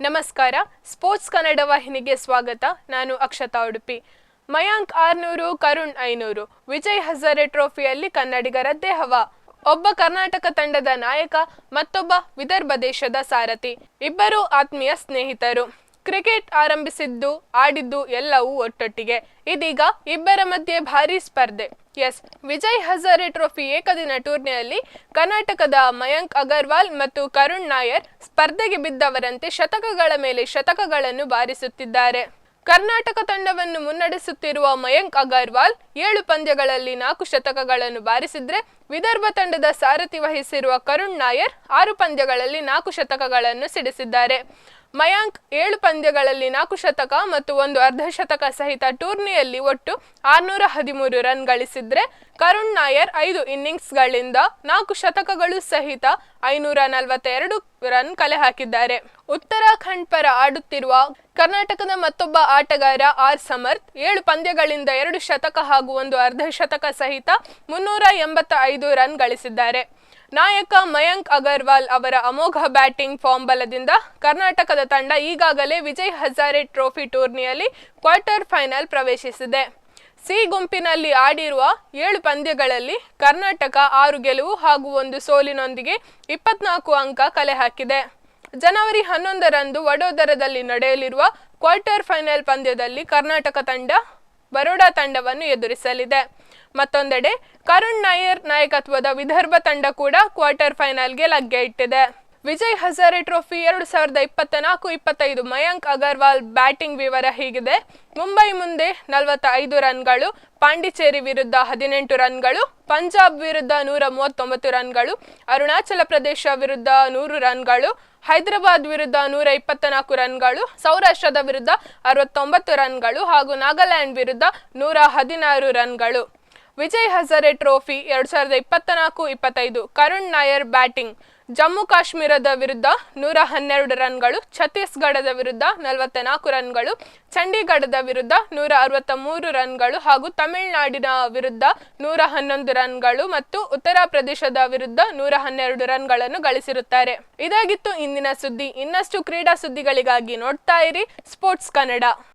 ನಮಸ್ಕಾರ. ಸ್ಪೋರ್ಟ್ಸ್ ಕನ್ನಡ ವಾಹಿನಿಗೆ ಸ್ವಾಗತ. ನಾನು ಅಕ್ಷತಾ ಉಡುಪಿ. ಮಯಾಂಕ್ ಆರ್ನೂರು, ಕರುಣ್ ಐನೂರು. ವಿಜಯ್ ಹಜಾರೆ ಟ್ರೋಫಿಯಲ್ಲಿ ಕನ್ನಡಿಗರದ್ದೇ ಹವಾ. ಒಬ್ಬ ಕರ್ನಾಟಕ ತಂಡದ ನಾಯಕ, ಮತ್ತೊಬ್ಬ ವಿದರ್ಭ ದೇಶದ ಸಾರಥಿ. ಇಬ್ಬರೂ ಆತ್ಮೀಯ ಸ್ನೇಹಿತರು. ಕ್ರಿಕೆಟ್ ಆರಂಭಿಸಿದ್ದು, ಆಡಿದ್ದು ಎಲ್ಲವೂ ಒಟ್ಟೊಟ್ಟಿಗೆ. ಇದೀಗ ಇಬ್ಬರ ಮಧ್ಯೆ ಭಾರೀ ಸ್ಪರ್ಧೆ. ಎಸ್. ವಿಜಯ್ ಹಜಾರೆ ಟ್ರೋಫಿ ಏಕದಿನ ಟೂರ್ನಿಯಲ್ಲಿ ಕರ್ನಾಟಕದ ಮಯಂಕ್ ಅಗರ್ವಾಲ್ ಮತ್ತು ಕರುಣ್ ನಾಯರ್ ಸ್ಪರ್ಧೆಗೆ ಬಿದ್ದವರಂತೆ ಶತಕಗಳ ಮೇಲೆ ಶತಕಗಳನ್ನು ಬಾರಿಸುತ್ತಿದ್ದಾರೆ. ಕರ್ನಾಟಕ ತಂಡವನ್ನು ಮುನ್ನಡೆಸುತ್ತಿರುವ ಮಯಂಕ್ ಅಗರ್ವಾಲ್ ಏಳು ಪಂದ್ಯಗಳಲ್ಲಿ ನಾಲ್ಕು ಶತಕಗಳನ್ನು ಬಾರಿಸಿದ್ರೆ ವಿದರ್ಭ ತಂಡದ ಸಾರಥಿ ವಹಿಸಿರುವ ಕರುಣ್ ನಾಯರ್ ಆರು ಪಂದ್ಯಗಳಲ್ಲಿ ನಾಲ್ಕು ಶತಕಗಳನ್ನು ಸಿಡಿಸಿದ್ದಾರೆ. ಮಯಾಂಕ್ ಏಳು ಪಂದ್ಯಗಳಲ್ಲಿ ನಾಲ್ಕು ಶತಕ ಮತ್ತು ಒಂದು ಅರ್ಧಶತಕ ಸಹಿತ ಟೂರ್ನಿಯಲ್ಲಿ ಒಟ್ಟು ಆರ್ನೂರ ಹದಿಮೂರು ರನ್ ಗಳಿಸಿದ್ರೆ ಕರುಣ್ ನಾಯರ್ ಐದು ಇನ್ನಿಂಗ್ಸ್ಗಳಿಂದ ನಾಲ್ಕು ಶತಕಗಳು ಸಹಿತ ಐನೂರ ನಲವತ್ತೆರಡು ರನ್ ಕಲೆ ಹಾಕಿದ್ದಾರೆ. ಉತ್ತರಾಖಂಡ್ ಪರ ಆಡುತ್ತಿರುವ ಕರ್ನಾಟಕದ ಮತ್ತೊಬ್ಬ ಆಟಗಾರ ಆರ್ ಸಮರ್ಥ್ ಏಳು ಪಂದ್ಯಗಳಿಂದ ಎರಡು ಶತಕ ಹಾಗೂ ಒಂದು ಅರ್ಧಶತಕ ಸಹಿತ ಮುನ್ನೂರ ಎಂಬತ್ತ ಐದು ರನ್ ಗಳಿಸಿದ್ದಾರೆ. ನಾಯಕ ಮಯಂಕ್ ಅಗರ್ವಾಲ್ ಅವರ ಅಮೋಘ ಬ್ಯಾಟಿಂಗ್ ಫಾರ್ಮ್ ಬಲದಿಂದ ಕರ್ನಾಟಕದ ತಂಡ ಈಗಾಗಲೇ ವಿಜಯ್ ಹಜಾರೆ ಟ್ರೋಫಿ ಟೂರ್ನಿಯಲ್ಲಿ ಕ್ವಾರ್ಟರ್ ಫೈನಲ್ ಪ್ರವೇಶಿಸಿದೆ. ಸಿ ಗುಂಪಿನಲ್ಲಿ ಆಡಿರುವ ಏಳು ಪಂದ್ಯಗಳಲ್ಲಿ ಕರ್ನಾಟಕ ಆರು ಗೆಲುವು ಹಾಗೂ ಒಂದು ಸೋಲಿನೊಂದಿಗೆ ಇಪ್ಪತ್ನಾಲ್ಕು ಅಂಕ ಕಲೆ ಹಾಕಿದೆ. ಜನವರಿ ಹನ್ನೊಂದರಂದು ವಡೋದರದಲ್ಲಿ ನಡೆಯಲಿರುವ ಕ್ವಾರ್ಟರ್ ಫೈನಲ್ ಪಂದ್ಯದಲ್ಲಿ ಕರ್ನಾಟಕ ತಂಡ ಬರೋಡಾ ತಂಡವನ್ನು ಎದುರಿಸಲಿದೆ. ಮತ್ತೊಂದೆಡೆ ಕರುಣ್ ನಾಯರ್ ನಾಯಕತ್ವದ ವಿದರ್ಭ ತಂಡ ಕೂಡ ಕ್ವಾರ್ಟರ್ ಫೈನಲ್ಗೆ ಲಗ್ಗೆ ಇಟ್ಟಿದೆ. ವಿಜಯ್ ಹಜಾರೆ ಟ್ರೋಫಿ ಎರಡು ಸಾವಿರದ ಇಪ್ಪತ್ತ ನಾಲ್ಕು ಇಪ್ಪತ್ತೈದು ಮಯಾಂಕ್ ಅಗರ್ವಾಲ್ ಬ್ಯಾಟಿಂಗ್ ವಿವರ ಹೀಗಿದೆ. ಮುಂಬೈ ಮುಂದೆ ನಲವತ್ತ ಐದು ರನ್ಗಳು, ಪಾಂಡಿಚೇರಿ ವಿರುದ್ಧ ಹದಿನೆಂಟು ರನ್ಗಳು, ಪಂಜಾಬ್ ವಿರುದ್ಧ ನೂರ ಮೂವತ್ತೊಂಬತ್ತು ರನ್ಗಳು, ಅರುಣಾಚಲ ಪ್ರದೇಶ ವಿರುದ್ಧ ನೂರು ರನ್ಗಳು, ಹೈದರಾಬಾದ್ ವಿರುದ್ಧ ನೂರ ಇಪ್ಪತ್ತ ನಾಲ್ಕು ರನ್ಗಳು, ಸೌರಾಷ್ಟ್ರದ ವಿರುದ್ಧ ಅರವತ್ತೊಂಬತ್ತು ರನ್ಗಳು ಹಾಗೂ ನಾಗಾಲ್ಯಾಂಡ್ ವಿರುದ್ಧ ನೂರ ಹದಿನಾರು ರನ್ಗಳು. ವಿಜಯ್ ಹಜಾರೆ ಟ್ರೋಫಿ ಎರಡ್ ಸಾವಿರದ ಇಪ್ಪತ್ತ ನಾಲ್ಕು ಇಪ್ಪತ್ತೈದು. ಕರುಣ್ ನಾಯರ್ ಬ್ಯಾಟಿಂಗ್. ಜಮ್ಮು ಕಾಶ್ಮೀರದ ವಿರುದ್ಧ ನೂರ ಹನ್ನೆರಡು ರನ್ಗಳು, ಛತ್ತೀಸ್ಗಢದ ವಿರುದ್ಧ ನಲವತ್ತ ನಾಲ್ಕು ರನ್ಗಳು, ಚಂಡೀಗಢದ ವಿರುದ್ಧ ನೂರ ಅರವತ್ತ ಮೂರು ರನ್ಗಳು ಹಾಗೂ ತಮಿಳುನಾಡಿನ ವಿರುದ್ಧ ನೂರ ಹನ್ನೊಂದು ರನ್ಗಳು ಮತ್ತು ಉತ್ತರ ಪ್ರದೇಶದ ವಿರುದ್ಧ ನೂರ ಹನ್ನೆರಡು ರನ್ಗಳನ್ನು ಗಳಿಸಿರುತ್ತಾರೆ. ಇದಾಗಿತ್ತು ಇಂದಿನ ಸುದ್ದಿ. ಇನ್ನಷ್ಟು ಕ್ರೀಡಾ ಸುದ್ದಿಗಳಿಗಾಗಿ ನೋಡ್ತಾ ಇರಿ ಸ್ಪೋರ್ಟ್ಸ್ ಕನ್ನಡ.